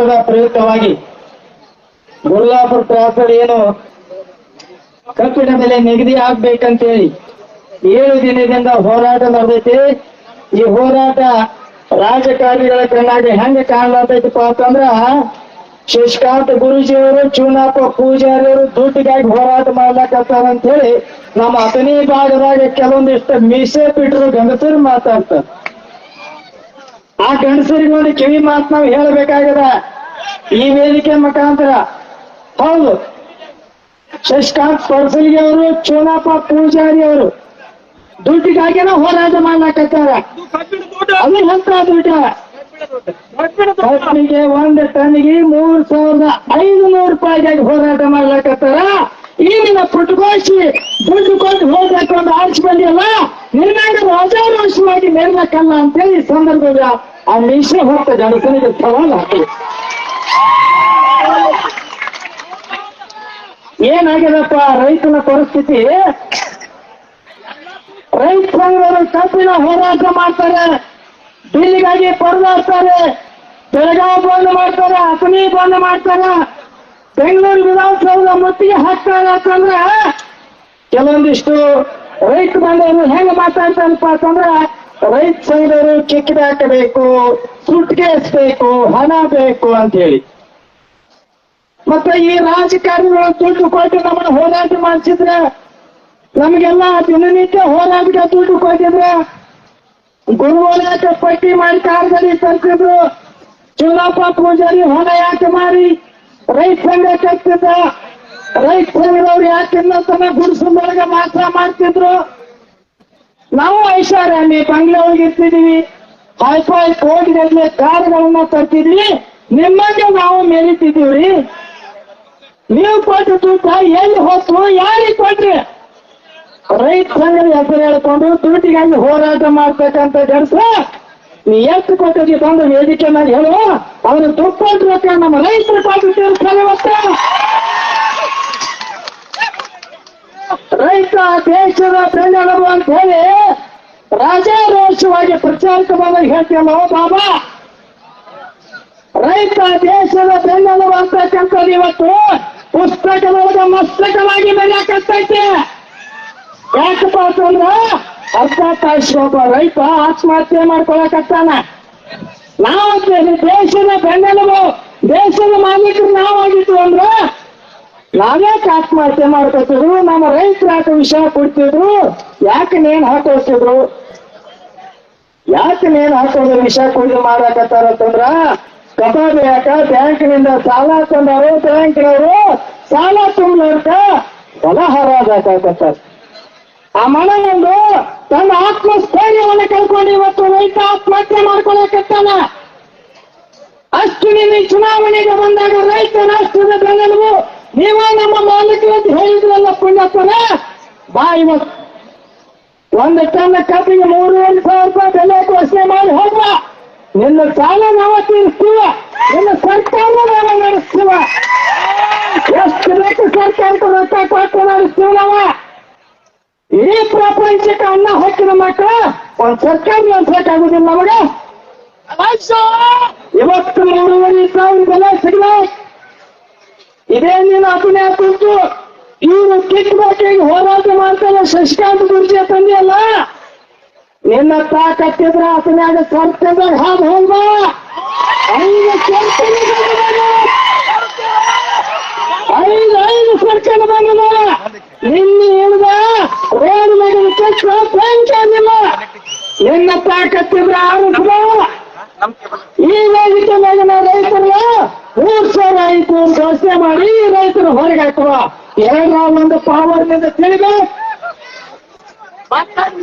ಹೋರಾಟದ ಪ್ರಯುಕ್ತವಾಗಿ ಗುರ್ಲಾಪುರ ಕ್ರಾಸಲ್ಲಿ ಏನು ಕಬ್ಬಿಣ ಬೆಲೆ ನಿಗದಿ ಆಗ್ಬೇಕಂತೇಳಿ ಏಳು ದಿನದಿಂದ ಹೋರಾಟ ನಡೆದೈತಿ. ಈ ಹೋರಾಟ ರಾಜಕಾರಣಿಗಳ ಕಣ್ಣಾಗಿ ಹೆಂಗ ಕಾಣಲಾತೈತಪ್ಪ ಅಂತಂದ್ರ ಶಶಿಕಾಂತ್ ಗುರುಜಿಯವರು ಚೂನಪ್ಪ ಪೂಜಾರಿಯವರು ದುಡ್ಡಿಗಾಗಿ ಹೋರಾಟ ಮಾಡ್ಲಾಕತ್ತಾರ ಅಂತ ಹೇಳಿ ನಮ್ಮ ಅತನಿ ಭಾಗದಾಗ ಕೆಲವೊಂದಿಷ್ಟು ಮೀಸೆ ಬಿಟ್ಟರು ಗಂಡಸರು ಮಾತಾಡ್ತಾರೆ. ಆ ಗಂಡಸರಿಗೆ ಒಂದು ಕಿವಿ ಮಾತು ನಾವು ಹೇಳಬೇಕಾಗದ ಈ ವೇದಿಕೆ ಮುಖಾಂತರ ಹೌದು. ಶಶಿಕಾಂತ್ ಪರ್ಸಲ್ಗಿ ಅವರು ಚೋನಪ್ಪ ಪೂಜಾರಿ ಅವರು ದುಡ್ಡಿಗಾಗಿನ ಹೋರಾಟ ಮಾಡ್ಲಾಕತ್ತಾರ. ಅದು ಎಂತ ದುಡ್ಡ ಕಬ್ಬಿಗೆ ಒಂದು ಟನ್ನಿಗೆ ಮೂರ್ ಸಾವಿರದ ಐದು ನೂರು ರೂಪಾಯಿಗಾಗಿ ಹೋರಾಟ ಮಾಡ್ಲಾಕತ್ತಾರ. ಈಗಿನ ಪುಟ್ಕೋಶಿ ದುಡ್ಡು ಕೊಟ್ಟು ಹೋಗ್ಲಾಕೊಂಡು ಆರ್ಚ್ ಬಂದಿಲ್ಲ ನಿನ್ನಾಗ ರಾಜಾರೋಷವಾಗಿ ಮೆರ್ಬೇಕಲ್ಲ ಅಂತೇಳಿ ಸಂದರ್ಭದ ಆ ಮಿಶ್ರ ಹೋಗ್ತದೆ ಜನಸನಿಗೆ ಸವಾಲ್ ಹಾಕಿ ಏನಾಗ್ಯದಪ್ಪ? ರೈತನ ಪರಿಸ್ಥಿತಿ? ರೈತ ಸಂಘದವರು ಕಬ್ಬಿನ ಹೋರಾಟ ಮಾಡ್ತಾರೆ. ಬಿಲ್ಲಿಗಾಗಿ ಪರದಾಡ್ತಾರೆ. ಬೆಳಗಾವಿ ಬಂದ್ ಮಾಡ್ತಾರೆ ಅತನಿ ಬಂದ್ ಮಾಡ್ತಾರೆ. ಬೆಂಗಳೂರು ವಿಧಾನಸೌಧ ಮುತ್ತಿಗೆ ಹಾಕ್ತಾರೆ ಅಂತಂದ್ರೆ, ಕೆಲವೊಂದಿಷ್ಟು ರೈತ ಬಂದವರು ಹೆಂಗ್ ಮಾತಾಡ್ತಾರಪ್ಪ ಅಂತಂದ್ರ, ರೈತ ಸಂಘದವರು ಕಿಕ್ ಹಾಕಬೇಕು ಸುಟ್ಕೇಸ್ಬೇಕು ಹಣ ಬೇಕು ಅಂತ ಹೇಳಿ. ಮತ್ತೆ ಈ ರಾಜಕಾರಣಿಗಳು ದುಡ್ಡು ಕೊಟ್ಟು ನಮ್ಮನ್ನ ಹೋರಾಟ ಮಾಡಿಸಿದ್ರೆ ನಮಗೆಲ್ಲ ದಿನನಿತ್ಯ ಹೋರಾಟ ದುಡ್ಡು ಕೊಟ್ಟಿದ್ರೆ ಗುರುವಾರ ಪಟ್ಟಿ ಮಾಡಿ ಕಾರ್ಯದಲ್ಲಿ ತರ್ತಿದ್ರು ಚುನಾಪ ಪೂಜಾರಿ ಹೋರಾಟ ಯಾಕೆ ಮಾರಿ? ರೈತ ಸಂಘ ಕಟ್ಟಿದ್ದ ರೈತ ಸಂಘದವ್ರು ಯಾಕೆ ತನ್ನ ಗುಡಿಸಲೊಳಗೆ ಮಾತ್ರ ಮಾಡ್ತಿದ್ರು? ನಾವು ಐಷಾರಾಮಿ ಬಂಗ್ಲೆ ಹೋಗಿರ್ತಿದೀವಿ ಹೈಫೈ ಕೋಟಿಗಟ್ಟಲೆ ಕಾರ್ಗಳನ್ನ ತರ್ತಿದ್ವಿ. ನಿಮ್ಮಂಗೆ ನಾವು ಮೆರಿತಿದೀವ್ರಿ ನೀವು ಕೊಟ್ಟು ದುಡ್ಡ ಎಲ್ಲಿ ಹೊತ್ತು, ಯಾರಿಗೆ ಕೊಟ್ರಿ? ರೈತ ಸಂಘದ ಹೆಸರು ಹೇಳ್ಕೊಂಡು ದುಡ್ಡಿಗಾಗಿ ಹೋರಾಟ ಮಾಡ್ತಕ್ಕಂತ ಜನಸ ನೀ ಎಷ್ಟು ಕೊಟ್ಟಿದ್ವಿ ಬಂದು ವೇದಿಕೆ ಮೇಲೆ ಹೇಳು. ಅವನು ದುಡ್ಡು ನಮ್ಮ ರೈತರ ತೀರ್ಸ್ತಾರೆ ಇವತ್ತು. ರೈತ ದೇಶದ ಬೆನ್ನೆಲುಬು ಅಂತ ಹೇಳಿ ರಾಜಾರೋಷವಾಗಿ ಪ್ರಚಾರಕ್ಕೆ ಬಂದಾಗ ಹೇಳ್ತೀಯಲ್ಲ ಬಾಬಾ? ರೈತ ದೇಶದ ಬೆನ್ನೆಲುಬು ಅಂತಕ್ಕಂಥದ್ದು ಇವತ್ತು. ಪುಸ್ತಕದೊಳಗೆ ಮಸ್ತಕವಾಗಿ ಬೆಳೆಯಕತ್ತೈತೆ ಯಾಕಪ್ಪ ಅಂತಂದ್ರ ಅರ್ಧ ತಾಸು ಒಬ್ಬ ರೈತ ಆತ್ಮಹತ್ಯೆ ಮಾಡ್ಕೊಳಕತ್ತಾನ. ನಾವು ದೇಶದ ಬೆನ್ನೆಲುಬು, ದೇಶದ ಮಾಲೀಕರು ನಾವು ಆಗಿದ್ವು ಅಂದ್ರ ನಾವ್ಯಾಕೆ ಆತ್ಮಹತ್ಯೆ ಮಾಡ್ಕೊತಿದ್ರು ನಮ್ಮ ರೈತರು ಯಾಕೆ ವಿಷಯ ಕೊಡ್ತಿದ್ರು. ಯಾಕೆ ನೇನ್ ಹಾಕೋತಿದ್ರು ಯಾಕೆ ನೇನ್ ಹಾಕೋದು ವಿಷ ಕುಡಿದು ಮಾಡಕತ್ತಾರ ಅಂತಂದ್ರ ಕಪ ಬ್ಯಾಂಕ್ನಿಂದ ಸಾಲ ತಂದವರು ಬ್ಯಾಂಕಿನವರು ಸಾಲ ತುಂಬಲಕ್ಕ ಹೊಲ ಹರಾಜಾಕತ್ತಾರ ಆ ಮನೆಯೊಂದು ತನ್ನ ಆತ್ಮಸ್ಥೈರ್ಯವನ್ನು ಕಳ್ಕೊಂಡು ಇವತ್ತು ರೈತ ಆತ್ಮಹತ್ಯೆ ಮಾಡ್ಕೊಳಕತ್ತಾನ ಅಷ್ಟು ನಿನ್ನೆ ಚುನಾವಣೆಗೆ ಬಂದಾಗ ರೈತ ರಾಷ್ಟ್ರದ ಬೆನ್ನೆಲುಬು ನೀವೇ ನಮ್ಮ ಮಾಲೀಕರು ಅಂತ ಹೇಳಿದ್ರಲ್ಲ ಪುಣ್ಯಪ್ಪನ ಬಾ ಇವತ್ತು. ಒಂದು ಟನ್ ಕಬ್ಬಿಗೆ ಮೂರುವರೆ ಸಾವಿರ ರೂಪಾಯಿ ಬೆಲೆ ಘೋಷಣೆ ಮಾಡಿ ಹೋಗುವ. ನಿನ್ನ ಸಾಲ ನಾವ ತೀರಿಸ್ತೀವ? ನಿನ್ನ ಸರ್ಕಾರ ನಾವ ನಡೆಸ್ತೀವ? ಎಷ್ಟು ಬೇಕು ಸರ್ಕಾರಕ್ಕೆ ರೊಕ್ಕ ಕೊಟ್ಟು ನಡೆಸ್ತೀವಿ ನಾವ? ಈ ಪ್ರಪಂಚಕ್ಕೆ ಅನ್ನ ಹಾಕಿದ ಮಕ್ಕಳು ಒಂದ್ ಸರ್ಕಾರ ನಡೆಸಕ್ಕಾಗುದಿಲ್ಲ ನಮಗೆ? ಇವತ್ತು ಮೂರುವರೆ ಸಾವಿರ ಬೆಲೆ ಸಿಗಬೇಕು ಇದೇ ನೀನು ಅಭಿನಯ ಕುರಿತು ಇವರು ಕಿಕ್ ಬಾಕಿಗೆ ಹೋರಾಟ ಮಾಡ್ತಾರೆ ಶಶಿಕಾಂತ್ ಗುರುಜಿ ತಂದೆಯಲ್ಲ ನಿನ್ನ ತಾಕತ್ತಿದ್ರ ಆತನ್ಯಾಗ ಸ್ವರ್ಗದಾಗ ಹಾದು ಹೋಗ್ಬ. ಐದು ಐದು ಐದು ಬಂದದ ನಿನ್ನ ಹೇಳಿದ, ರೋಡ್ ಮೇಲೆ ಕೆಟ್ಟ ನಿನ್ನ ತಾಕತ್ತಿದ್ರ ಆರಿಸ್ಬ ಈ ವೇದಿಕೆ ಮೇಲಿನ ರೈತರು ಮೂರ್ ಸಾವಿರ ಘೋಷಣೆ ಮಾಡಿ ರೈತರು ಹೊರಗೆ ಹಾಕುವ. ಎರಡರ ಒಂದು ಪವರ್ನಿಂದ ತಿಳಿಬೇಕು.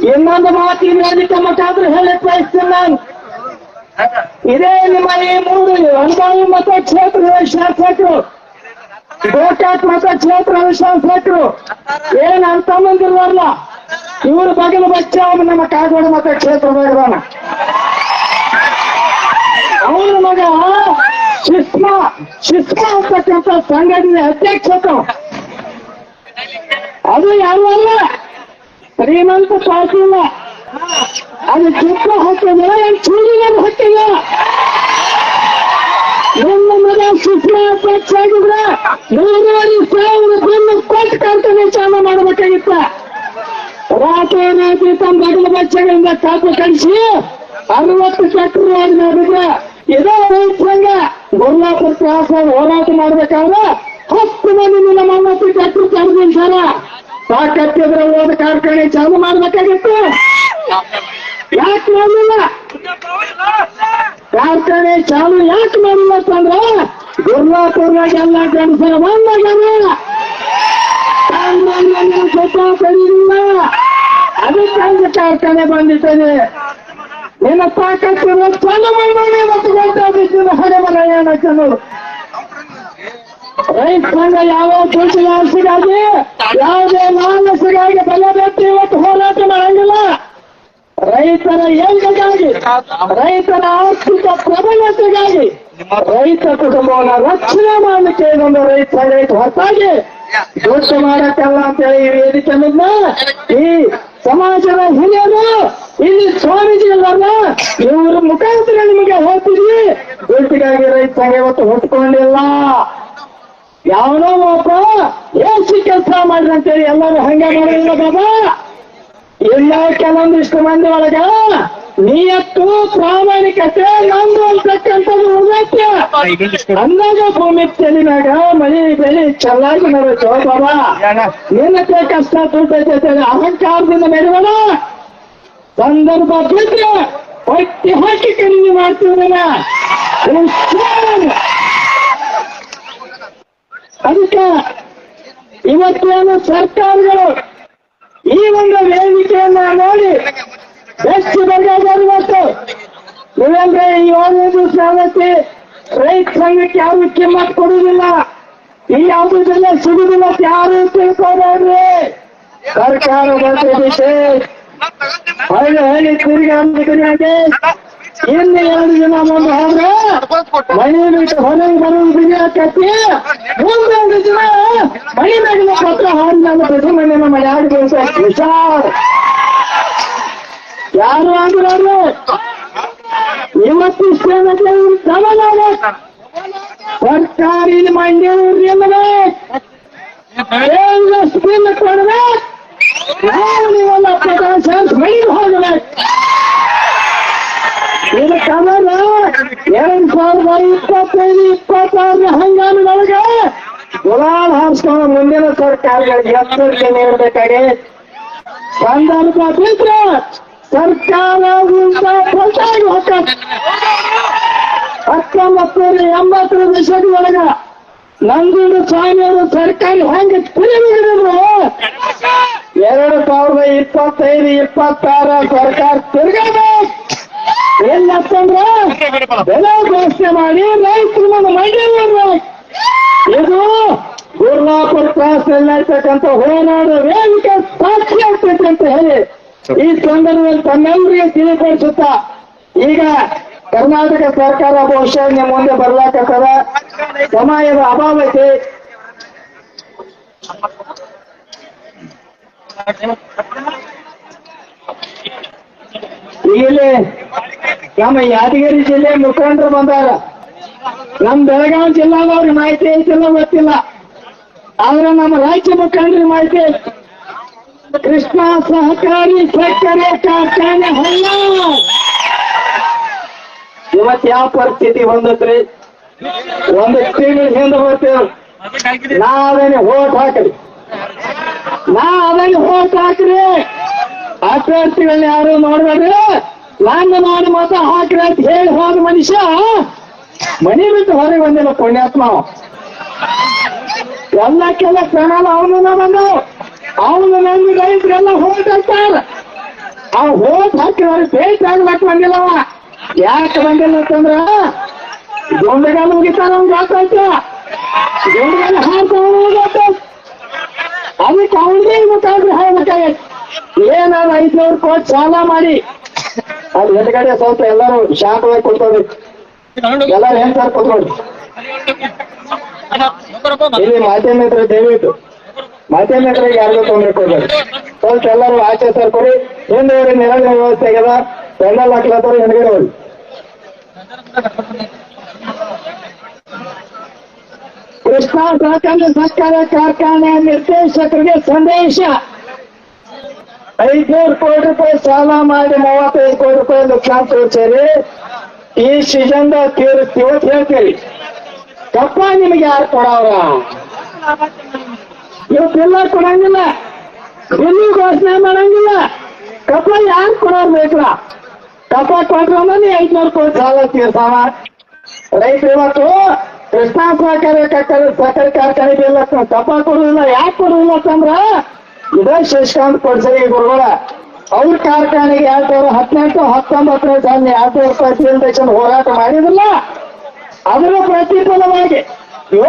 ಇನ್ನೊಂದು ಮಾತು ವೇದಿಕೆ ಮುಖಾಂತರ ಹೇಳಕ್ ಬಯಸ್ತೀನಿ ನಾನು ಇದೇ ನಿಮ್ಮ ಈ ಮೂರು ಅನುಭವಿ ಮತ ಕ್ಷೇತ್ರದ ಶಾಸಕರು ಗೋಕಾಕ್ ಮತ ಕ್ಷೇತ್ರದ ಶಾಸಕರು ಏನ್ ಅಂತ ಮಂದಿರಲ್ಲ ಇವ್ರ ಬಗಲ ಬಚ್ಚ ನಮ್ಮ ಕಾಗೋಡ ಮತ ಕ್ಷೇತ್ರದಾಗ ಅವ್ರ ಮಗ ಶಿಸ್ಮ ಶಿಸ್ಮ ಅಂತಕ್ಕಂಥ ಸಂಘಟನೆ ಅಧ್ಯಕ್ಷ. ಅದು ಯಾರು ಅಲ್ಲ? ಶ್ರೀಮಂತ ಪಾಸಿಲ್ಲ ಅದು ಚಿಕ್ಕ ಏನ್ ಚೂಡಿಗೆ ಹಾಕಿದ ನಿಮ್ಮ ಮಗ ಅಧ್ಯಕ್ಷ ಆಗಿದ್ರೆ ನೂರಾರು ಸಾವಿರ ಬಂದು ಕೊಟ್ಟು ಕಾಂತನೆ ಚಾಲ ಮಾಡಬೇಕಾಗಿತ್ತ. ರಾತ್ರಿ ರಾತ್ರಿ ತಮ್ಮ ಬಗಲ ಬಚ್ಚಗಳಿಂದ ಕಾಪು ಕಳಿಸಿ ಅರವತ್ತು ಟ್ರ್ಯಾಕ್ಟರ್ ಮಾಡಿದ್ರೆ ಇದೇ ರೈತರಂಗ ಗುರುವಾಪುರ ಕ್ರಾಸ್ ಹೋರಾಟ ಮಾಡ್ಬೇಕಾದ್ರೆ ಹತ್ತು ಮಂದಿ ನಿಮ್ಮ ಚಕ್ರ ಟ್ರ್ಯಾಕ್ಟರ್ ಚಾರ್ಜಿಂಗ್ ಸರ ಓದ ಕಾರ್ಖಾನೆ ಚಾಲು ಮಾಡ್ಬೇಕಾಗಿತ್ತು. ಯಾಕೆ ಮಾಡಲಿಲ್ಲ? ಕಾರ್ಖಾನೆ ಚಾಲು ಯಾಕೆ ಮಾಡಿಲ್ಲ ಅಂತಂದ್ರ ಗುರ್ಲಾಪುರ್ನಾಗ ಎಲ್ಲ ಗಂಡಸರ ಬಂದಾಗ ಸ್ವತಃ ಕರೀಲಿಲ್ಲ ಅದಕ್ಕೆ ಕಾರ್ಖಾನೆ ಬಂದಿದ್ದೇನೆ. ನಿನ್ನ ತಾಕತ್ತಿರುವ ಚಾಲು ಮಾಡಿ ಮತ್ತು ಗೊತ್ತಾಗಿದ್ದು ಹಣೆ ಮನೆಯಣ್ಣ ಜನರು ರೈತ ಸಂಘ ಯಾವ ಆಸೆಗಾಗಿ ಯಾವುದೇ ಮಾನಸಿಗಾಗಿ ಬೆಲೆ ಬೆತ್ತಿ ಇವತ್ತು ಹೋರಾಟ ಮಾಡಂಗಿಲ್ಲ. ರೈತರ ಏಳ್ಗೆಗಾಗಿ, ರೈತರ ಆರ್ಥಿಕ ಪ್ರಬಲತೆಗಾಗಿ, ರೈತ ಕುಟುಂಬವನ್ನ ರಕ್ಷಣೆ ಮಾಡಲಿಕ್ಕೆ ಇದೊಂದು ರೈತ ರೈತ ಹೊರತಾಗಿ ದೋಷ ಮಾಡಕ್ಕಲ್ಲ ಅಂತೇಳಿ ಈ ವೇದಿಕೆ ಈ ಸಮಾಜದ ಹಿರಿಯರು, ಇಲ್ಲಿ ಸ್ವಾಮೀಜಿ ಅಲ್ಲಲ್ಲ ಇವ್ರ ಮುಖಾಂತರ ನಿಮಗೆ ದುಡ್ಡಿಗಾಗಿ ರೈತ ಸಂಘ ಇವತ್ತು ಹೊತ್ಕೊಂಡಿಲ್ಲ ಯಾವನೋ ಒಬ್ಬ ಏಸಿ ಕೆಲಸ ಮಾಡ್ರಂತೇಳಿ ಎಲ್ಲರೂ ಹಂಗೆ ಮಾಡಿಲ್ಲ ಬಾಬಾ. ಇಲ್ಲ, ಕೆಲವೊಂದಿಷ್ಟು ಮಂದಿ ಒಳಗ ನಿಯತ್ತು, ಪ್ರಾಮಾಣಿಕತೆ, ನಂದು ಅಂತಕ್ಕಂಥದ್ದು ಉಳ್ದೈತ್ಯ ಅಂದಾಗ ಭೂಮಿ ತೆಲಿನಾಗ ಮಳಿ ಬೆಳಿ ಚೆನ್ನಾಗಿ ನಡೆಸೋ ಬಾಬಾ. ಏನಕ್ಕೆ ಕಷ್ಟ ದುಡ್ಡೈತೆ ಅಹಂಕಾರದಿಂದ ಮೆರವಣ ಸಂದರ್ಭ ಬಿದ್ರೆ ಹೊಟ್ಟಿ ಹಾಕಿ ಖರೀದಿ ಮಾಡ್ತೀವಿ ಅದಕ್ಕೆ ಇವತ್ತೇನು ಸರ್ಕಾರಗಳು ಈ ಒಂದು ವೇದಿಕೆಯನ್ನ ನೋಡಿ ಎಷ್ಟು ಬರ್ಗಾದ್ರು ಇವತ್ತು ನೀವಂದ್ರೆ ಈ ದಿವಸ ರೈತ ಸಂಘಕ್ಕೆ ಯಾರು ಕಿಮ್ಮತ್ ಕೊಡುವುದಿಲ್ಲ, ಈ ಯಾವುದನ್ನ ಸಿಗುದಿಲ್ಲ ಯಾರು ತಿಳ್ಕೊಬೇಡ್ರಿ ಸರ್ಕಾರ ಬಂದಿದೆ. ಹಳ್ಳಿ ಹಳ್ಳಿ ತಿರುಗಿ ಅಂಗಡಿಯಾಗೆ ಇನ್ನು ಎರಡು ದಿನ ಮುಂದೆ ಹೋದ್ರೆ ಮನೆ ಬಿಟ್ಟು ಹೊರಗೆ ಬರೋದು ಮುಂದೆ ಒಂದು ದಿನ ಮನೆ ಮೇಲಿನ ಪತ್ರ ಹಾಡಿದಾಗ ಬಿಟ್ಟು ಮನೆ ಆಡಿ ವಿಚಾರ. ಯಾರು ಆಗಿರೋರು ಇವತ್ತಿಷ್ಟೇನಕ್ಕೆ ಸಮಾಧಾನ ಸರ್ಕಾರಿ ಮಂಡ್ಯ ಎಷ್ಟು ಬಿಲ್ ಕೊಡ್ಬೇಕು ನಾವು ನೀವೆಲ್ಲ ಪಚಾಸ್ ಮೈಗೆ ಹೋಗ್ಬೇಕು. ಇದು ಕಮಲ ಎರಡ್ ಸಾವಿರದ ಇಪ್ಪತ್ತೈದು ಇಪ್ಪತ್ತಾರನೇ ಹಂಗಾಮಿನೊಳಗೆ ಗುಲಾಲ್ ಹಾರಿಸ್ಕೊಂಡು ಮುಂದಿನ ಸರ್ಕಾರಗಳಿಗೆ ಎಚ್ಚರಿಕೆ ನೀಡಬೇಕಾಗಿ ಸಂದರ್ಭ ಬಿದ್ರೆ ಸರ್ಕಾರದಿಂದ ಹೊರಟಾಗಿ ಹೋಗ ಹತ್ತೊಂಬತ್ತು ನೂರ ಎಂಬತ್ತರ ದಶಕದೊಳಗ ನಂಜುಂಡ ಸ್ವಾಮಿಯವರು ಸರ್ಕಾರಿ ಹೆಂಗೆ ತಿರುಗಿದ್ರು ಎರಡು ಸಾವಿರದ ಇಪ್ಪತ್ತೈದು ಇಪ್ಪತ್ತಾರ ಸರ್ಕಾರ ತಿರುಗಬೇಕು ಏನಂತಂದ್ರ ಬೆಲೆ ಘೋಷಣೆ ಮಾಡಿ ರೈತರು ನನ್ನ ಮಾಡ್ಬೇಕು ಇದು ಗುರ್ಲಾಪುರ ಕ್ರಾಸ್ ನಡೀತಕ್ಕಂಥ ಹೋರಾಡ ವೇದಿಕೆ ಸಾಕ್ಷಿ ಆಗ್ತೈತೆ ಅಂತ ಹೇಳಿ ಈ ಸಂದರ್ಭದಲ್ಲಿ ತಮ್ಮೆಲ್ಲರಿಗೆ ತಿಳಿಪಡಿಸುತ್ತಾ ಈಗ ಕರ್ನಾಟಕ ಸರ್ಕಾರ ಬಹುಶಃ ನಿಮ್ಮ ಮುಂದೆ ಬರ್ಲಾಕತ್ತದ ಸಮಯದ ಅಭಾವ ಐತಿ. ಇಲ್ಲಿ ನಮ್ಮ ಯಾದಗಿರಿ ಜಿಲ್ಲೆ ಮುಖಂಡರು ಬಂದಾರ. ನಮ್ ಬೆಳಗಾವಿ ಜಿಲ್ಲಾದವ್ರಿಗೆ ಮಾಹಿತಿ ಐತಿಲ್ಲ, ಗೊತ್ತಿಲ್ಲ. ಆದ್ರೆ ನಮ್ಮ ರಾಜ್ಯ ಮುಖಂಡರಿಗೆ ಮಾಹಿತಿ ಕೃಷ್ಣ ಸಹಕಾರಿ ಸಕ್ಕರೆ ಕಾರ್ಖಾನೆ ಹಲ್ಲ ಇವತ್ ಯಾವ ಪರಿಸ್ಥಿತಿ ಹೊಂದತ್ರಿ ಒಂದು ತಿಂಗಳ ಹಿಂದೆ ಬರ್ತೇವೆ ನಾ ಅದನ್ನ ಹೋಟ್ ಹಾಕ್ರಿ. ನಾ ಅದನ್ನ ಹೋಟ್ ಹಾಕ್ರಿ. ಅಭ್ಯರ್ಥಿಗಳನ್ನ ಯಾರು ನೋಡ್ಬೇಡ್ರಿ? ಲಾಂಗ್ ಮಾಡಿ ಮಾತ್ರ ಹಾಕ್ರಿ ಅಂತ ಹೇಳಿ ಹೋದ ಮನುಷ್ಯ. ಮನೆ ಬಿಟ್ಟು ಹೊರಗೆ ಬಂದಿಲ್ಲ ಪುಣ್ಯಾತ್ಮ. ಎಲ್ಲ ಎಲ್ಲಕ್ಕೆಲ್ಲ ಪ್ರಾಣ ಅವನು ಬಂದು ಅವನು ನಂದು ರೈತರೆಲ್ಲ ಹೋಗ್ತಾರ ಅವ್ ಹೋದ್ ಹೋಟ್ ಹಾಕಿದವ್ರಿಗೆ ಭೇಟಿ ಆಗ್ಲಕ್ ಬಂದಿಲ್ಲವ ಯಾಕೆ ಬಂದಿಲ್ಲ ಅಂತಂದ್ರ ಗುಂಡಗಾಲ ಮುಗಿತಾನ ಅವ್ನ್ ಗೊತ್ತಾಯ್ತು ಗುಂಡಗಾಲ ಹಾಡ್ತಾವ ಗೊತ್ತಾಯ್ತು ಅದಕ್ಕೆ ಅವನಿಗೆ ಗೊತ್ತಾಗ್ರಿ ಹೇಳ್ಬೇಕಾಗೈತಿ ಏನಾದ್ರು ಐದ್ನೂರು ಕೋಟಿ ಸಾಲ ಮಾಡಿ. ಅಲ್ಲಿ ಎಡಗಡೆ ಸ್ವಲ್ಪ ಎಲ್ಲರೂ ಶಾಂತವಾಗಿ ಕೊಡ್ಕೋಬೇಕು ಎಲ್ಲರೂ ಸರ್ ಕೊಟ್ಕೊಡಿ ಇಲ್ಲಿ ಮಾಧ್ಯಮಿಕರು ದಯವಿಟ್ಟು. ಮಾಧ್ಯಮಿಕರಿಗೆ ಯಾರಿಗೂ ತೊಂದರೆ ಕೊಡ್ಬೇಕು ಸ್ವಲ್ಪ ಎಲ್ಲರೂ ಆಚೆ ಸರ್ ಕೊಡಿ ಹಿಂದೆ ನೆರಳಿನ ವ್ಯವಸ್ಥೆ ಆಗ್ಯದ. ಪೆಂಡಲ್ ಹಾಕ್ಲತ್ತವ್ರು ಹಿಂದ್ಗಡೆ ಹೋಗಿ. ಕೃಷ್ಣ ಸಹಕಾರ ಸರ್ಕಾರ ಕಾರ್ಖಾನೆ ನಿರ್ದೇಶಕರಿಗೆ ಸಂದೇಶ. ಐದ್ನೂರು ಕೋಟಿ ರೂಪಾಯಿ ಸಾಲ ಮಾಡಿ ಮೂವತ್ತೈದು ಕೋಟಿ ರೂಪಾಯಿ ನುಕ್ಸಾನ್ ಸೇರಿ ಈ ಸೀಸನ್ ತೀರಿಸ್ತೀವ ಹೇಳ್ತೀರಿ ಕಪ್ಪ ನಿಮಗೆ ಯಾರು ಕೊಡವ್ರ ಇವತ್ತೆಲ್ಲ ಕೊಡಂಗಿಲ್ಲ. ಬಿಲ್ಲು ಘೋಷಣೆ ಮಾಡಂಗಿಲ್ಲ. ಕಪ್ಪ ಯಾರು ಕೊಡೋರ್ ಬೇಕಲ್ಲ ಕಪ್ಪ ಕೊಟ್ರ ಐದ್ನೂರು ಕೋಟಿ ಸಾಲ ತೀರ್ಸಾವ. ರೈತರು ಇವತ್ತು ಕೃಷ್ಣ ಸಹಕಾರಿ ಸಕ್ಕರೆ ಕಾರ್ಖಾನೆ ಇಲ್ಲ ಕಪ್ಪ ಕೊಡುದಿಲ್ಲ. ಯಾಕೆ ಕೊಡುದಿಲ್ಲ ಅಂತಂದ್ರ ಇದ ಶಶಿಕಾಂತ್ ಕೊಡ್ಸರಿ ಗುರುಗಳ, ಅವ್ರ ಕಾರ್ಖಾನೆಗೆ ಎರಡ್ ಸಾವಿರ ಹದಿನೆಂಟು, ಹತ್ತೊಂಬತ್ತನೇ ಸಾಲ ಎರಡ್ ಸಾವಿರ ರೂಪಾಯಿ ಫೀಲ್ಡೇಷನ್ ಹೋರಾಟ ಮಾಡಿದ್ರಲ್ಲ, ಅದರ ಪ್ರತಿಫಲವಾಗಿ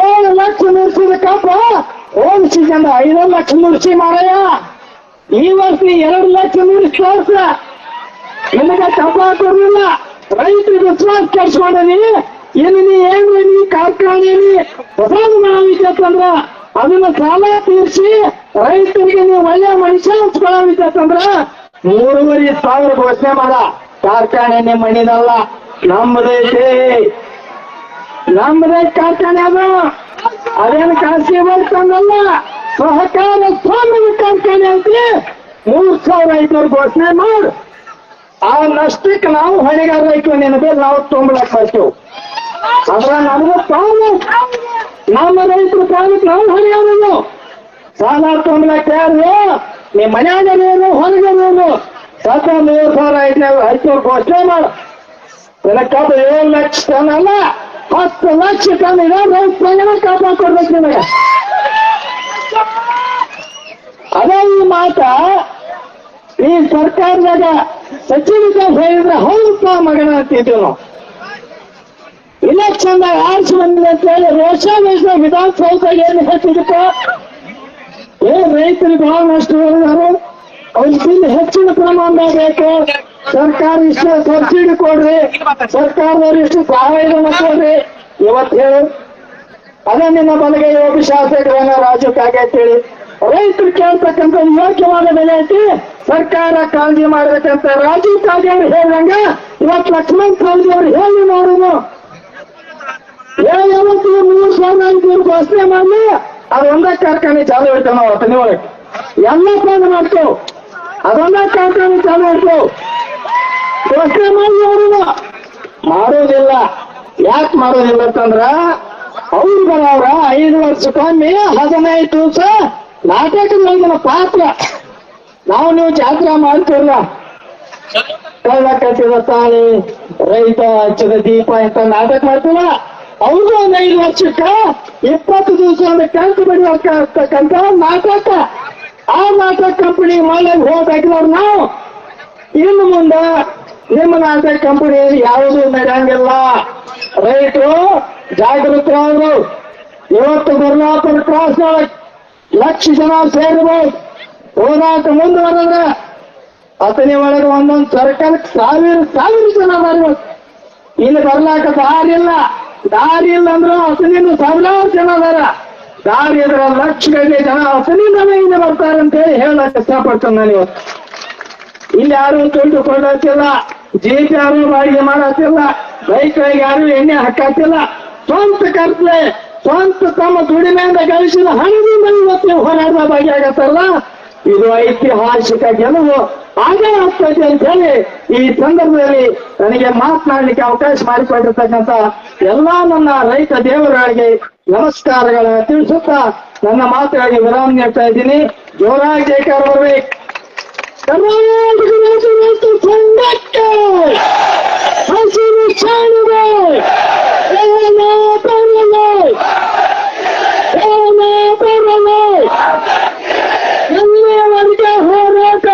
ಏಳು ಲಕ್ಷ ನುಡಿಸಿದ ಕಪ್ಪ. ಹೋದ ಸೀಸನ್ ಐದು ಲಕ್ಷ ನುಡಿಸಿ ಮಾರಯ್ಯ ಈ ವರ್ಷ ಎರಡು ಲಕ್ಷ ನುಡಿಸಿ ತೋರ್ಸ. ನಿಮಗೆ ಕಪ್ಪ ಕೊಡಲಿಲ್ಲ. ರೈತರಿಗೆ ವಿಶ್ವಾಸ ಕೆಡ್ಸ್ಕೊಂಡಿ ಏನು ನೀ ಏನು ನೀ ಕಾರ್ಖಾನೆಯಲ್ಲಿ ಹೊಸ ಮಹಾವಿದ್ಯಂದ್ರ ಅದನ್ನ ಸಾಲ ತೀರಿಸಿ ರೈತರಿಗೆ ನೀವು ಒಳ್ಳೆ ಮನುಷ್ಯ ಹಂಚ್ಕೊಳ್ಳವಿದ್ದಂದ್ರ ಮೂರುವರೆ ಸಾವಿರ ಘೋಷಣೆ ಮಾಡ. ಕಾರ್ಖಾನೆ ನಿಮ್ಮ ಮಣ್ಣಿನಲ್ಲ ನಮ್ಮದೈತಿ ನಮ್ಮದೇ ಕಾರ್ಖಾನೆ ಅದು. ಅದೇನು ಖಾಸಗಿ ಬರ್ತಂದಲ್ಲ ಸಹಕಾರ ಸ್ವಾಮ್ಯದ ಕಾರ್ಖಾನೆ ಐತಿ ಮೂರ್ ಸಾವಿರ ಐದ್ನೂರು ಘೋಷಣೆ ಮಾಡು. ಆ ನಷ್ಟಕ್ಕೆ ನಾವು ಹೊಣೆಗಾರ ಆಯ್ತು ನೆನಪೇ ನಾವು ತೊಂಬಳಕ್ ಬರ್ತೀವಿ. ಅದ್ರ ನಮ್ಗೆ ಪಾಲು ನಮ್ಮ ರೈತರು ಪಾಲಕ್ ನಾವು ಹೊಣೆಗಾರರು. ಸಾಲ ತೊಂಬಳಕ್ ಯಾರು? ನಿಮ್ಮ ಮನ್ಯಾಗರೇನು ಹೊರಗರೇನು ಸತ ಮೂರು ಸಾವಿರ ಐದ್ನೂರು ಐದ್ನೂರು ಘೋಷಣೆ ಮಾಡು. ಇದಕ್ಕಾದ ಏಳು ಲಕ್ಷ ಟನ್ ಅಲ್ಲ, ಹತ್ತು ಲಕ್ಷ ಟನ್ ಇದೆ ರೈತನ ಕೊಡ್ಬೇಕು ನಿಮಗೆ ಅದೇ ಈ ಮಾತ ಈ ಸರ್ಕಾರದಾಗ ಸಚಿವ ಹೇಳಿದ್ರೆ ಹೌದಪ್ಪ ಮಗನ ಅಂತಿದ್ವಿ ನಾವು. ಇಲೆಕ್ಷನ್ ಆರಿಸಿ ಬಂದಿದೆ ಅಂತ ಹೇಳಿ ರೋಷ ವೇಷ ವಿಧಾನಸೌಧ ಏನು ಹೇಳ್ತಿದ್ದಪ್ಪ ಏನ್ ರೈತರಿಗೆ ಬಹಳ ನಷ್ಟ ಹೇಳಿದಾರೆ ಅವ್ರಿಗಿಂತ ಹೆಚ್ಚಿನ ಪ್ರಮಾಣದಾಗ ಬೇಕು. ಸರ್ಕಾರ ಇಷ್ಟು ಸಬ್ಸಿಡಿ ಕೊಡ್ರಿ. ಸರ್ಕಾರದವ್ರು ಇಷ್ಟು ಸಹಾಯಧನ ಕೊಡ್ರಿ. ಇವತ್ತು ಹೇಳು. ಅದೇ ನಿನ್ನ ಬಲಗೈ ಒಬ್ಬ ಶಾಸಕರನ್ನ ರಾಜು ಕಾಗೆ ಅಂತೇಳಿ. ರೈತರು ಕೇಳ್ತಕ್ಕಂಥ ಯೋಗ್ಯವಾದ ಬೆಲೆ ಐತಿ. ಸರ್ಕಾರ ಕಾಳಜಿ ಮಾಡ್ಬೇಕಂತ ರಾಜೀವ್ ಕಾಗೆ ಅವ್ರು ಹೇಳ್ದಂಗ ಇವತ್ತು ಲಕ್ಷ್ಮಣ್ ಕಾಳಜಿ ಅವ್ರು ಹೇಳಿ ನೋಡುನು. ಹೇಳಿ ಮೂರು ಸಾವಿರ ಐದು ಘೋಷಣೆ ಮಾಡಿ ಅದೊಂದ ಕಾರ್ಖಾನೆ ಚಾಲು ಇಡ್ತೇವೆ ನಾವು ಹತ್ತನೇ ಒಳಗೆ ಎಲ್ಲ ಬಂದ್ ಮಾಡ್ತು. ಅದೊಂದೇ ಕಾರ್ಖಾನೆ ಚಾಲು ಇಡ್ತು ಘೋಷಣೆ ಮಾಡಿ ಮಾಡೋದಿಲ್ಲ. ಯಾಕೆ ಮಾಡೋದಿಲ್ಲ ಅಂತಂದ್ರ, ಅವ್ರು ಬರೋರ ಐದು ವರ್ಷಕ್ಕೊಮ್ಮೆ ಹದಿನೈದು ದಿವಸ ನಾಟಕದ ಪಾತ್ರ. ನಾವು ನೀವು ಜಾತ್ರೆ ಮಾಡ್ತಿರಲ್ಲ. ಕಳ್ಳ ಕಟ್ಟಿದ ತಾಳಿ, ರೈತ ಹಚ್ಚಿದ ದೀಪ ಅಂತ ನಾಟಕ ಮಾಡ್ತೀವ ಅವ್ರು ಒಂದ್ ಐದು ವರ್ಷಕ್ಕ ಇಪ್ಪತ್ತು ದಿವಸ ಒಂದು ಕಂತು ಬಿಡುವಕ್ಕಂತ ನಾಟಕ ಆ ನಾಟಕ ಕಂಪನಿ ಮಾಡಕ್ ಹೋಗ್ಬೇಕಿದವ್ರು ನಾವು. ಇನ್ನು ಮುಂದೆ ನಿಮ್ಮ ನಾಟಕ ಕಂಪನಿ ಯಾವುದು ನಡೆಯಂಗಿಲ್ಲ. ರೈತರು, ಜಾಗೃತರಾದ್ರು. ಇವತ್ತು ಬರ್ಲಾಪುರ ಕ್ರಾಸ್ ಲಕ್ಷ ಜನ ಸೇರ್ಬೋದು. ಹೋರಾಟ ಮುಂದುವರೆದ್ರೆ ಅತನಿ ಒಳಗೆ ಒಂದೊಂದು ಸರ್ಕಾರಕ್ಕೆ ಸಾವಿರ ಸಾವಿರ ಜನ ಬರ್ಬೇಕು ಇಲ್ಲಿ ಬರ್ಲಾಕ ದಾರಿ ಇಲ್ಲ ದಾರಿ ಇಲ್ಲ ಅಂದ್ರೆ ಹಸನಿನ ಸಾವಿರಾರು ಜನ ಅದಾರ. ದಾರಿ ಇದ್ರ ಲಕ್ಷ ಗಂಟೆ ಜನ ಹಸನಿಂದನೇ ಹಿಂದೆ ಬರ್ತಾರೆ ಅಂತ ಹೇಳಿ ಹೇಳಕ್ ಇಷ್ಟಪಡ್ತೇನೆ ನಾನು ಇವತ್ತು. ಇಲ್ಲಿ ಯಾರು ದುಡ್ಡು ಕೊಡತ್ತಿಲ್ಲ ಜೀಪ್ ಯಾರು ಬಾಡಿಗೆ ಮಾಡತ್ತಿಲ್ಲ ರೈತರಿಗೆ ಯಾರು ಎಣ್ಣೆ ಹಾಕತ್ತಿಲ್ಲ ಸ್ವಂತ ಕರ್ತಲೆ ಸ್ವಂತ ತಮ್ಮ ದುಡಿಮೆಯಿಂದ ಗಳಿಸಿದ ಹಣದಿಂದ ಇವತ್ತು ಹೋರಾಟ ಭಾಗಿಯಾಗತ್ತಲ್ಲ? ಇದು ಐತಿಹಾಸಿಕ ಗೆಲುವು. ಆಗ್ತದೆ ಅಂತ ಹೇಳಿ ಈ ಸಂದರ್ಭದಲ್ಲಿ ನನಗೆ ಮಾತನಾಡಲಿಕ್ಕೆ ಅವಕಾಶ ಮಾಡಿಕೊಟ್ಟಿರ್ತಕ್ಕಂಥ ಎಲ್ಲಾ ನನ್ನ ರೈತ ದೇವರುಗಳಿಗೆ ನಮಸ್ಕಾರಗಳನ್ನು ತಿಳಿಸುತ್ತಾ ನನ್ನ ಮಾತುಗಳಿಗೆ ವಿರಾಮ ನೀಡ್ತಾ ಇದ್ದೀನಿ. ಜೋರಾಗಿ ಜೈಕಾರ ಬರ್ಬೇಕು ಕರ್ನಾಟಕ ಹಸಿರು ಹೋರಾಟ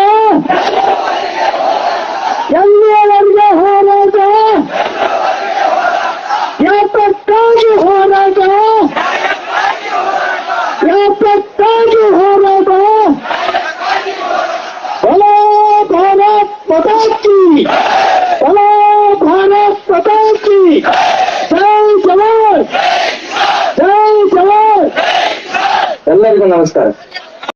does that